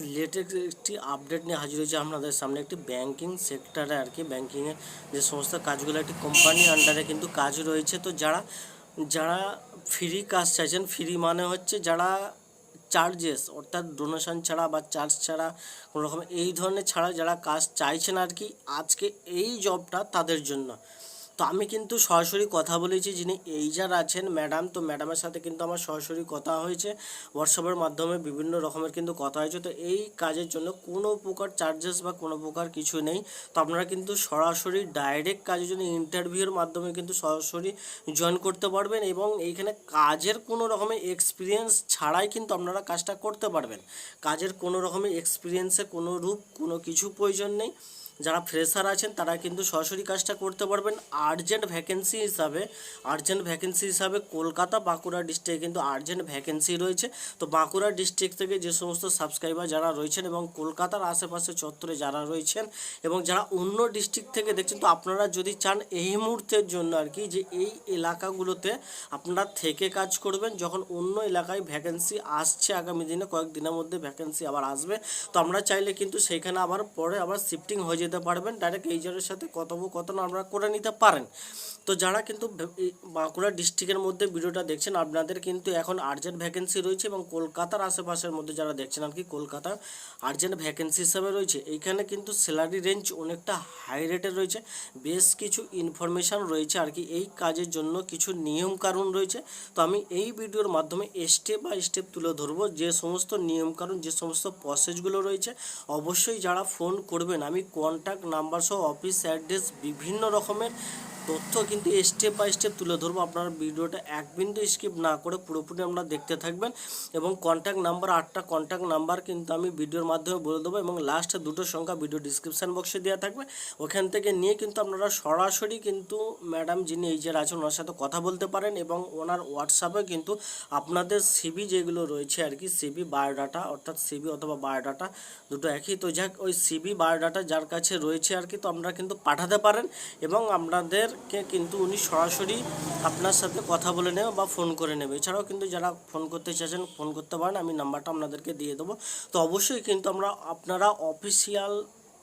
Latest একটি update নিয়ে হাজির হয়েছে আপনাদের সামনে। একটি ব্যাংকিং সেক্টরে আর কি ব্যাংকিংয়ের যে সমস্ত কাজগুলো একটি কোম্পানির আন্ডারে কিন্তু কাজ রয়েছে। তো যারা যারা ফ্রি কাজ চাইছেন ফ্রি মানে হচ্ছে যারা চার্জেস অর্থাৎ ডোনেশন ছাড়া বা চার্জ ছাড়া কোনো রকম এই ধরনের ছাড়া যারা কাজ চাইছেন আর কি, আজকে এই জবটা তাদের জন্য। তো আমি কিন্তু সরাসরি কথা বলেছি যিনি এইজার আছেন ম্যাডাম। তো ম্যাডামের সাথে কিন্তু আমার সরাসরি কথা হয়েছে। হোয়াটসঅ্যাপের মাধ্যমে বিভিন্ন রকমের কিন্তু কথা হয়েছে। তো এই কাজের জন্য কোনো প্রকার চার্জেস বা কোনো প্রকার কিছু নেই। তো আপনারা কিন্তু সরাসরি ডাইরেক্ট কাজের জন্য ইন্টারভিউর মাধ্যমে কিন্তু সরাসরি জয়েন করতে পারবেন এবং এইখানে কাজের কোনো রকমের এক্সপিরিয়েন্স ছাড়াই কিন্তু আপনারা কাজটা করতে পারবেন। কাজের কোনো রকমের এক্সপিরিয়েন্সের কোনো রূপ, কোনো কিছু প্রয়োজন নেই। যারা ফ্রেশার আছেন, তারা কিন্তু সরাসরি কাজটা করতে পারবেন আর্জেন্ট ভ্যাকেন্সি হিসাবে। আর্জেন্ট ভ্যাকেন্সি হিসাবে কলকাতা বাঁকুড়া ডিস্ট্রিক্টে কিন্তু আর্জেন্ট ভ্যাকেন্সি রয়েছে। তো বাঁকুড়া ডিস্ট্রিক্ট থেকে যে সমস্ত সাবস্ক্রাইবার যারা রয়েছেন এবং কলকাতার আশেপাশে চত্বরে যারা রয়েছেন এবং যারা অন্য ডিস্ট্রিক্ট থেকে দেখছেন, তো আপনারা যদি চান এই মুহূর্তের জন্য আর কি যে এই এলাকাগুলোতে আপনারা থেকে কাজ করবেন, যখন অন্য এলাকায় ভ্যাকেন্সি আসছে আগামী দিনে, কয়েকদিনের মধ্যে ভ্যাকেন্সি আবার আসবে। তো আমরা চাইলে কিন্তু সেইখানে আবার পরে আবার শিফটিং হয়ে যেতে পারবেন। ডাইরেক্ট এইজারের সাথে কথোপকথন আপনারা করে নিতে পারেন। তো যারা কিন্তু বাঁকুড়া ডিস্ট্রিক্টের মধ্যে ভিডিওটা দেখছেন, আপনাদের কিন্তু এখন আর্জেন্ট ভ্যাকেন্সি রয়েছে এবং কলকাতার আশেপাশের মধ্যে যারা দেখছেন আর কি, কলকাতার আর্জেন্ট ভ্যাকেন্সি হিসাবে রয়েছে, এইখানে কিন্তু স্যালারি রেঞ্জ অনেকটা হাই রেটের রয়েছে। বেশ কিছু ইনফরমেশান রয়েছে আর কি, এই কাজের জন্য কিছু নিয়ম কানুন রয়েছে। তো আমি এই ভিডিওর মাধ্যমে স্টেপ বাই স্টেপ তুলে ধরবো, যে সমস্ত নিয়ম কানুন যে সমস্ত প্রসেসগুলো রয়েছে, অবশ্যই যারা ফোন করবেন, আমি কন্ট্যাক্ট নাম্বার সহ অফিস অ্যাড্রেস বিভিন্ন রকমের তথ্য কিন্তু স্টেপ বাই স্টেপ তুলে ধরবো। আপনার ভিডিওটা এক বিন্দু স্কিপ না করে পুরোপুরি আমরা দেখতে থাকবেন এবং কন্ট্যাক্ট নাম্বার আটটা কন্ট্যাক্ট নাম্বার কিন্তু আমি ভিডিওর মাধ্যমে বলে দেবো এবং লাস্ট দুটো সংখ্যা ভিডিও ডিসক্রিপশান বক্সে দেওয়া থাকবে। ওখান থেকে নিয়ে কিন্তু আপনারা সরাসরি কিন্তু ম্যাডাম যিনি এই যে আছেন, ওনার সাথে কথা বলতে পারেন এবং ওনার হোয়াটসঅ্যাপে কিন্তু আপনাদের সিবি যেগুলো রয়েছে আর কি সিবি বায়োডাটা অর্থাৎ সিবি অথবা বায়োডাটা দুটো একই। তো যাক, ওই সিবি বায়োডাটা যার কাছে রয়েছে আর কি, তো আপনারা কিন্তু পাঠাতে পারেন এবং আপনাদেরকে কিন্তু উনি সরাসরি আপনার সাথে কথা বলে নেবে বা ফোন করে নেবে। এছাড়াও কিন্তু যারা ফোন করতে চাইছেন ফোন করতে পারেন, আমি নাম্বারটা আপনাদেরকে দিয়ে দেবো। তো অবশ্যই কিন্তু আমরা আপনারা অফিসিয়াল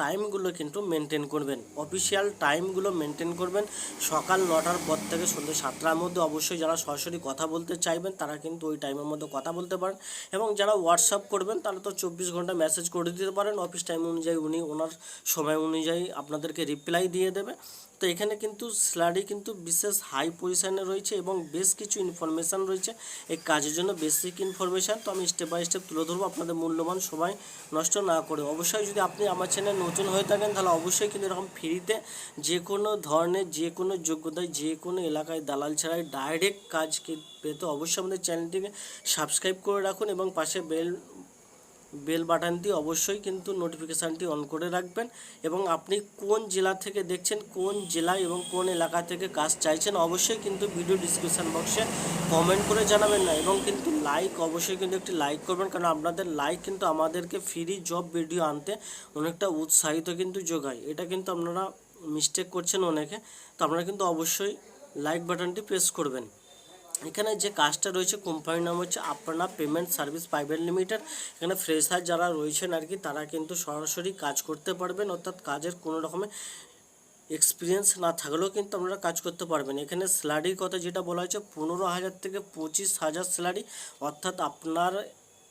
টাইমগুলো কিন্তু মেনটেন করবেন। অফিসিয়াল টাইমগুলো মেনটেন করবেন। সকাল নটার পর থেকে সন্ধ্যে সাতটার মধ্যে অবশ্যই যারা সরাসরি কথা বলতে চাইবেন, তারা কিন্তু ওই টাইমের মধ্যে কথা বলতে পারেন। এবং যারা হোয়াটসঅ্যাপ করবেন, তারা তো চব্বিশ ঘণ্টা মেসেজ করে দিতে পারেন। অফিস টাইম অনুযায়ী উনি, ওনার সময় অনুযায়ী আপনাদেরকে রিপ্লাই দিয়ে দেবে। তো এখানে কিন্তু স্যালারি কিন্তু বিশেষ হাই পজিশানে রয়েছে এবং বেশ কিছু ইনফরমেশান রয়েছে। এই কাজের জন্য বেসিক ইনফরমেশান তো আমি স্টেপ বাই স্টেপ তুলে ধরবো। আপনাদের মূল্যবান সময় নষ্ট না করে। অবশ্যই যদি আপনি আমার চ্যানেল নতুন হয়ে থাকেন, তাহলে অবশ্যই কিন্তু এরকম ফ্রিতে যে কোনো ধরনের যে কোনো যোগ্যতায় যে কোনো এলাকায় দালাল ছাড়াই ডাইরেক্ট কাজ কি- পেতে অবশ্যই আমাদের চ্যানেলটিকে সাবস্ক্রাইব করে রাখুন এবং পাশে বেল বেল বাটনটি অবশ্যই কিন্তু নোটিফিকেশানটি অন করে রাখবেন এবং আপনি কোন জেলা থেকে দেখছেন, কোন জেলা এবং কোন এলাকা থেকে কাজ চাইছেন, অবশ্যই কিন্তু ভিডিও ডিসক্রিপশান বক্সে কমেন্ট করে জানাবেন না এবং কিন্তু লাইক অবশ্যই কিন্তু একটি লাইক করবেন কারণ আপনাদের লাইক কিন্তু আমাদেরকে ফ্রি জব ভিডিও আনতে অনেকটা উৎসাহিত কিন্তু যোগায়। এটা কিন্তু আপনারা মিস্টেক করছেন অনেকে, তো আপনারা কিন্তু অবশ্যই লাইক বাটনটি প্রেস করবেন। এখানে যে কাজটা রয়েছে, কোম্পানির নাম হচ্ছে Apna payment service private limited. এখানে ফ্রেশার যারা রয়েছেন আর কি, তারা কিন্তু সরাসরি কাজ করতে পারবেন, অর্থাৎ কাজের কোনো রকমের এক্সপিরিয়েন্স না থাকলেও কিন্তু আপনারা কাজ করতে পারবেন। এখানে স্যালারির কথা যেটা বলা হয়েছে, পনেরো হাজার থেকে পঁচিশ হাজার স্যালারি অর্থাৎ আপনার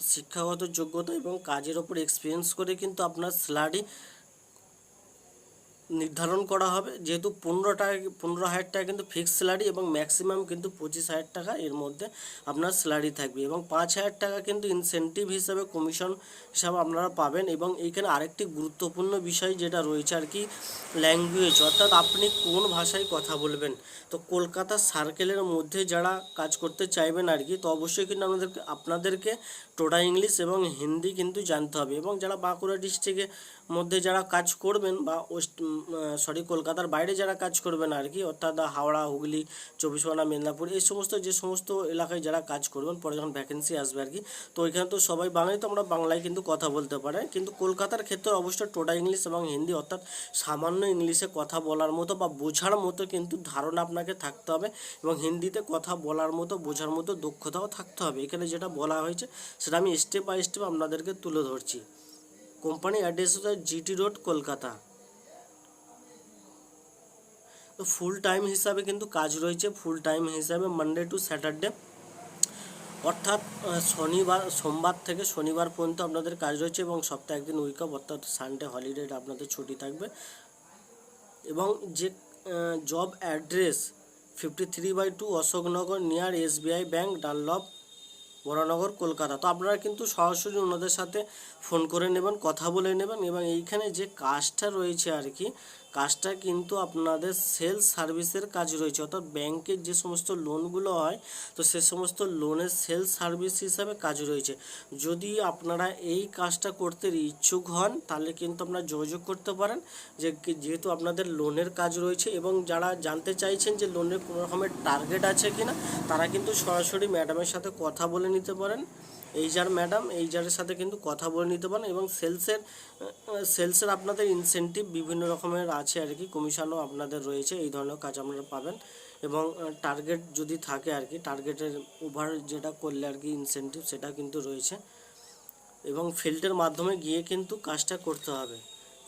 শিক্ষাগত যোগ্যতা এবং কাজের ওপর এক্সপিরিয়েন্স করে কিন্তু আপনার স্যালারি নির্ধারণ করা হবে। যেহেতু পনেরো টাকা পনেরো হাজার টাকা কিন্তু ফিক্সড স্যালারি এবং ম্যাক্সিমাম কিন্তু পঁচিশ হাজার টাকা এর মধ্যে আপনার স্যালারি থাকবে এবং পাঁচ হাজার টাকা কিন্তু ইনসেন্টিভ হিসাবে কমিশন হিসাবে আপনারা পাবেন এবং এইখানে আরেকটি গুরুত্বপূর্ণ বিষয় যেটা রয়েছে আর কি ল্যাঙ্গুয়েজ অর্থাৎ আপনি কোন ভাষায় কথা বলবেন? তো কলকাতা সার্কেলের মধ্যে যারা কাজ করতে চাইবেন আর কি, তো অবশ্যই কিন্তু আপনাদেরকে আপনাদেরকে টোটা ইংলিশ এবং হিন্দি কিন্তু জানতে হবে এবং যারা বাঁকুড়া ডিস্ট্রিক্টের মধ্যে যারা কাজ করবেন বা ওয়েস্ট সরি কলকাতার বাইরে যারা কাজ করবেন আর কি, অর্থাৎ হাওড়া, হুগলি, চব্বিশ পরগনা, মেদিনীপুর, এই সমস্ত, যে সমস্ত এলাকায় যারা কাজ করবেন, পরে যখন ভ্যাকেন্সি আসবে আর কি, তো ওইখানে তো সবাই বাংলায় তো আমরা বাংলায় কিন্তু কথা বলতে পারে। কিন্তু কলকাতার ক্ষেত্রে অবশ্যই টোটা ইংলিশ এবং হিন্দি, অর্থাৎ সামান্য ইংলিশে কথা বলার মতো বা বোঝার মতো কিন্তু ধারণা আপনাকে থাকতে হবে এবং হিন্দিতে কথা বলার মতো, বোঝার মতো দক্ষতাও থাকতে হবে। এখানে যেটা বলা হয়েছে, সেটা আমি স্টেপ বাই স্টেপ আপনাদেরকে তুলে ধরছি। কোম্পানি অ্যাড্রেস হচ্ছে জিটি রোড কলকাতা তো ফুল টাইম হিসাবে কিন্তু কাজ রয়েছে ফুল টাইম হিসাবে মানডে টু স্যাটারডে অর্থাৎ শনিবার, সোমবার থেকে শনিবার পর্যন্ত আপনাদের কাজ রয়েছে এবং সপ্তাহে একদিন উইক অফ অর্থাৎ সানডে হলিডে আপনাদের ছুটি থাকবে। এবং যে job address fifty three by two Ashoknagar near SBI bank Dunlop Baranagar Kolkata. তো আপনারা কিন্তু সরাসরি ওনাদের সাথে ফোন করে নেবেন, কথা বলে নেবেন এবং এইখানে যে কাজটা রয়েছে আর কি কাজটা কিন্তু আপনাদের সেলস সার্ভিসের কাজ রয়েছে। অর্থাৎ ব্যাংকের যে সমস্ত লোনগুলো হয়, তো সে সমস্ত লোনের সেলস সার্ভিস হিসাবে কাজ রয়েছে। যদি আপনারা এই কাজটা করতে ইচ্ছুক হন, তাহলে কিন্তু আপনারা যোগাযোগ করতে পারেন যে যেহেতু আপনাদের লোনের কাজ রয়েছে এবং যারা জানতে চাইছেন যে লোনের কোনো রকমের টার্গেট আছে কি না তারা কিন্তু সরাসরি ম্যাডামের সাথে কথা বলে নিতে পারেন। এই যার ম্যাডাম এইচআরের সাথে কিন্তু কথা বলে নিতে পারেন এবং সেলসের সেলসের আপনাদের ইনসেন্টিভ বিভিন্ন রকমের আছে আর কি কমিশনও আপনাদের রয়েছে, এই ধরনের কাজ আপনারা পাবেন। এবং টার্গেট যদি থাকে আর কি টার্গেটের ওভার যেটা করলে আর কি ইনসেন্টিভ সেটা কিন্তু রয়েছে। এবং ফিল্ডের মাধ্যমে গিয়ে কিন্তু কাজটা করতে হবে।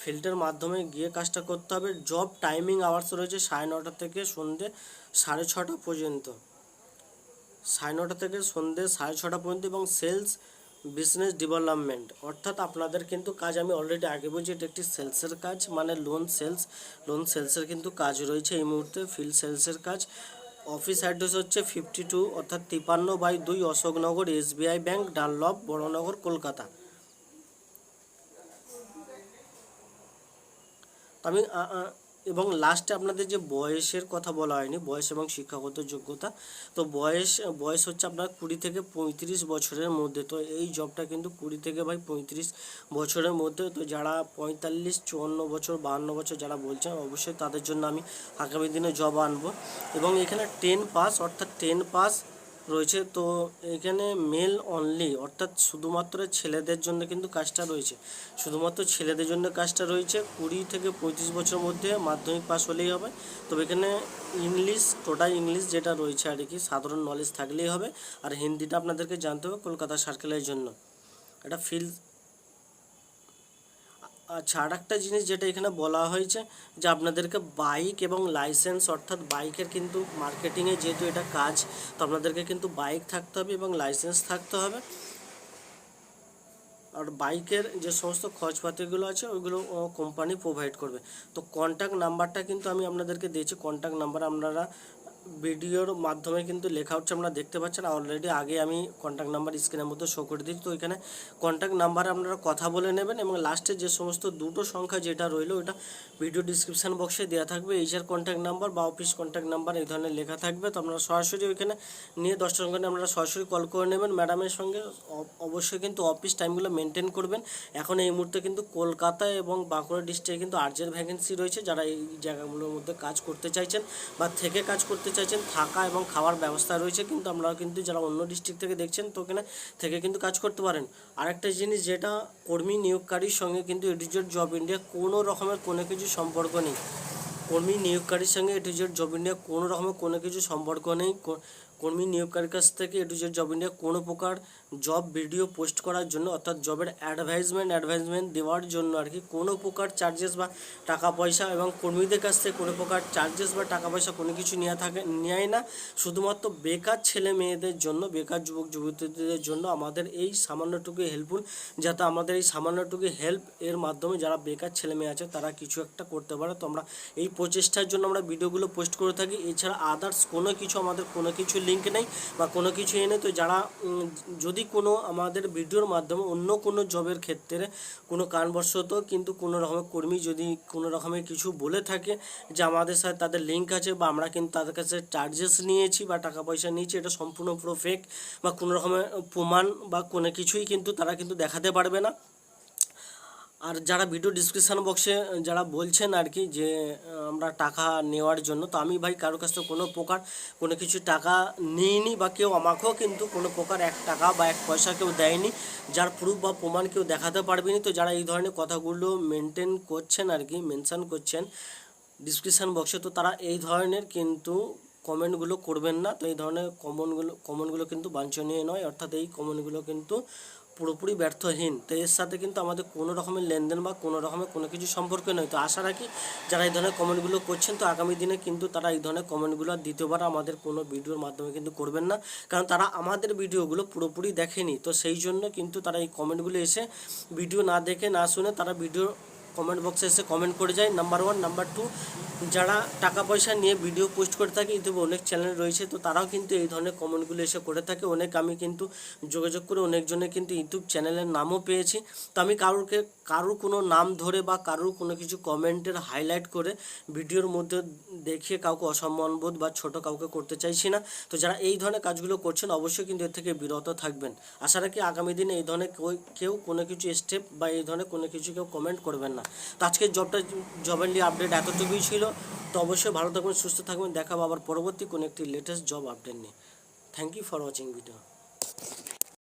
ফিল্ডের মাধ্যমে গিয়ে কাজটা করতে হবে। জব টাইমিং আওয়ার্স রয়েছে সাড়ে নটা থেকে সন্ধ্যে সাড়ে ছটা পর্যন্ত। সাড়ে নটা থেকে সন্ধ্যে সাড়ে ছটা পর্যন্ত এবং সেলস বিজনেস ডেভেলপমেন্ট। অর্থাৎ আপনাদের কিন্তু কাজ আমি অলরেডি আগে বলছি এটা একটি সেলসের কাজ মানে লোন সেলস লোন সেলসের কিন্তু কাজ রয়েছে এই মুহূর্তে ফিল্ড সেলসের কাজ। অফিস অ্যাড্রেস হচ্ছে ফিফটি টু অর্থাৎ তিপান্ন বাই দুই Ashoknagar SBI bank, Dunlop, Baranagar, Kolkata. আমি এবং লাস্টে আপনাদের যে বয়সের কথা বলা হয়নি, বয়স এবং শিক্ষাগত যোগ্যতা, তো বয়স বয়স হচ্ছে আপনার কুড়ি থেকে পঁয়ত্রিশ বছরের মধ্যে, তো এই জবটা কিন্তু কুড়ি থেকে ভাই পঁয়ত্রিশ বছরের মধ্যে, তো যারা পঁয়তাল্লিশ, চুয়ান্ন বছর, বাহান্ন বছর যারা বলছেন, অবশ্যই তাদের জন্য আমি আগামী দিনে জব আনব। এবং এখানে টেন পাস অর্থাৎ টেন পাস রয়েছে। তো এখানে মেল অনলি অর্থাৎ শুধুমাত্র ছেলেদের জন্য কিন্তু কাজটা রয়েছে। শুধুমাত্র ছেলেদের জন্য কাজটা রয়েছে। কুড়ি থেকে পঁয়ত্রিশ বছর মধ্যে মাধ্যমিক পাস হলেই হবে। তবে এখানে ইংলিশ, টোটাল ইংলিশ যেটা রয়েছে আর কি, সাধারণ নলেজ থাকলেই হবে। আর হিন্দিটা আপনাদেরকে জানতে হবে কলকাতা সার্কেলের জন্য। এটা ফিল আচ্ছা আর একটা জিনিস যেটা এখানে বলা হয়েছে যে আপনাদেরকে বাইক এবং লাইসেন্স অর্থাৎ বাইকের কিন্তু মার্কেটিংয়ে যেহেতু এটা কাজ, তো আপনাদেরকে কিন্তু বাইক থাকতে হবে এবং লাইসেন্স থাকতে হবে। আর বাইকের যে সমস্ত খরচপাতিগুলো আছে, ওইগুলো কোম্পানি প্রোভাইড করবে। তো কন্ট্যাক্ট নাম্বারটা কিন্তু আমি আপনাদেরকে দিয়েছি। কন্ট্যাক্ট নাম্বার আপনারা ভিডিওর মাধ্যমে কিন্তু লেখা হচ্ছে, আপনারা দেখতে পাচ্ছেন। অলরেডি আগে আমি কন্ট্যাক্ট নাম্বার স্ক্রিনের মধ্যে শো করে দিচ্ছি তো এখানে কন্ট্যাক্ট নাম্বারে আপনারা কথা বলে নেবেন এবং লাস্টে যে সমস্ত দুটো সংখ্যা যেটা রইল, ওটা ভিডিও ডিসক্রিপশান বক্সে দেওয়া থাকবে। এইচার কন্ট্যাক্ট নাম্বার বা অফিস কন্ট্যাক্ট নাম্বার এই ধরনের লেখা থাকবে। তো আপনারা সরাসরি ওইখানে নিয়ে দশটার সঙ্গে আপনারা সরাসরি কল করে নেবেন। ম্যাডামের সঙ্গে অবশ্যই কিন্তু অফিস টাইমগুলো মেনটেন করবেন। এখন এই মুহূর্তে কিন্তু কলকাতা এবং বাঁকুড়া ডিস্ট্রিক্টে কিন্তু আর্জেন্ট ভ্যাকেন্সি রয়েছে। যারা এই জায়গাগুলোর মধ্যে কাজ করতে চাইছেন বা থেকে কাজ করতে চাইছেন, থাকা এবং খাওয়ার ব্যবস্থা রয়েছে, কিন্তু আমরা কিন্তু যারা অন্য ডিস্ট্রিক্ট থেকে দেখছেন, তো ওখানে থেকে কিন্তু কাজ করতে পারেন। আরেকটা জিনিস যেটা, কর্মী নিয়োগকারীর সঙ্গে কিন্তু এডিজেড জব ইন্ডিয়া কোনো রকমের কোনো কিছু সম্পর্ক নেই। কর্মী নিয়োগকারীর সঙ্গে এডিজেড জব ইন্ডিয়া কোনো রকমের কোনো কিছু সম্পর্ক নেই। কর্মী নিয়োগকারীর কাছ থেকে এডিজেড জব ইন্ডিয়া কোনো প্রকার জব ভিডিও পোস্ট করার জন্য অর্থাৎ জবের অ্যাডভাইজমেন্ট অ্যাডভাইজমেন্ট দেওয়ার জন্য আর কি কোনো প্রকার চার্জেস বা টাকা পয়সা এবং কর্মীদের কাছ থেকে কোনো প্রকার চার্জেস বা টাকা পয়সা কোনো কিছু নেওয়া থাকে নেয় না। শুধুমাত্র বেকার ছেলে মেয়েদের জন্য বেকার যুবক যুবতীদের জন্য আমাদের এই সামান্যটুকু হেল্পফুল যাতে আমাদের এই সামান্যটুকু হেল্প এর মাধ্যমে যারা বেকার ছেলে মেয়ে আছে তারা কিছু একটা করতে পারে। তো আমরা এই প্রচেষ্টার জন্য আমরা ভিডিওগুলো পোস্ট করে থাকি। এছাড়া আদার্স কোনো কিছু আমাদের কোনো কিছু লিঙ্ক নেই বা কোনো কিছু এনে তো যারা উম, যদি কোনো আমাদের ভিডিওর মাধ্যমে অন্য কোনো জবের ক্ষেত্রে কোনো কারণবশত কিন্তু কোনো রকমের কর্মী যদি কোনো রকমের কিছু বলে থাকে যে আমাদের সাথে তাদের লিঙ্ক আছে বা আমরা কিন্তু তাদের কাছে চার্জেস নিয়েছি বা টাকা পয়সা নিয়েছি, এটা সম্পূর্ণ পুরো ফেক বা কোনো রকমের প্রমাণ বা কোনো কিছুই কিন্তু তারা কিন্তু দেখাতে পারবে না। আর যারা ভিডিও ডিসক্রিপশান বক্সে যারা বলছেন আর কি যে আমরা টাকা নেওয়ার জন্য, তো আমি ভাই কারোর কাছ থেকে কোনো প্রকার কোনো কিছু টাকা নিইনি বা কেউ আমাকেও কিন্তু কোনো প্রকার এক টাকা বা এক পয়সা কেউ দেয়নি, যার প্রুফ বা প্রমাণ কেউ দেখাতে পারবেনি। তো যারা এই ধরনের কথাগুলো মেনটেন করছেন আর কি মেনশন করছেন ডিসক্রিপশান বক্সে তো তারা এই ধরনের কিন্তু কমেন্টগুলো করবেন না। তো এই ধরনের কমনগুলো কমনগুলো কিন্তু বাঞ্ছনীয় নয়। অর্থাৎ এই কমনগুলো কিন্তু পুরোপুরি ব্যর্থহীন। তো এর সাথে কিন্তু আমাদের কোনো রকমের লেনদেন বা কোনো রকমের কোনো কিছু সম্পর্ক নয়। তো আশা রাখি যারা এই ধরনের কমেন্টগুলো করছেন, তো আগামী দিনে কিন্তু তারা এই ধরনের কমেন্টগুলো আর দ্বিতীয়বার আমাদের কোনো ভিডিওর মাধ্যমে কিন্তু করবেন না। কারণ তারা আমাদের ভিডিওগুলো পুরোপুরি দেখেনি। তো সেই জন্য কিন্তু তারা এই কমেন্টগুলো এসে ভিডিও না দেখে না শুনে তারা ভিডিও কমেন্ট বক্সে এসে কমেন্ট করে যায়। নাম্বার ওয়ান, নাম্বার টু যারা টাকা পয়সা নিয়ে ভিডিও পোস্ট করে থাকে, ইউটিউবে অনেক চ্যানেল রয়েছে, তো তারাও কিন্তু এই ধরনের কমেন্টগুলো এসে করে থাকে। অনেক আমি কিন্তু যোগাযোগ করে অনেকজনের কিন্তু ইউটিউব চ্যানেলের নামও পেয়েছি। তো আমি কারোরকে কারোর কোনো নাম ধরে বা কারোর কোনো কিছু কমেন্টের হাইলাইট করে ভিডিওর মধ্যে দেখিয়ে কাউকে অসম্মানবোধ বা ছোট কাউকে করতে চাইছি না। তো যারা এই ধরনের কাজগুলো করছেন, অবশ্যই কিন্তু এর থেকে বিরত থাকবেন। আশা রাখি আগামী দিনে এই ধরনের কেউ- কোনো কিছু স্টেপ বা এই ধরনের কোনো কিছু কেউ কমেন্ট করবেন না। তো আজকের জবটা জবের নিয়ে আপডেট এতটুকুই ছিল। তো অবশ্যই ভালো থাকবেন, সুস্থ থাকবেন। দেখাবো আবার পরবর্তী কোনো একটি লেটেস্ট জব আপডেট নিয়ে। Thank you for watching video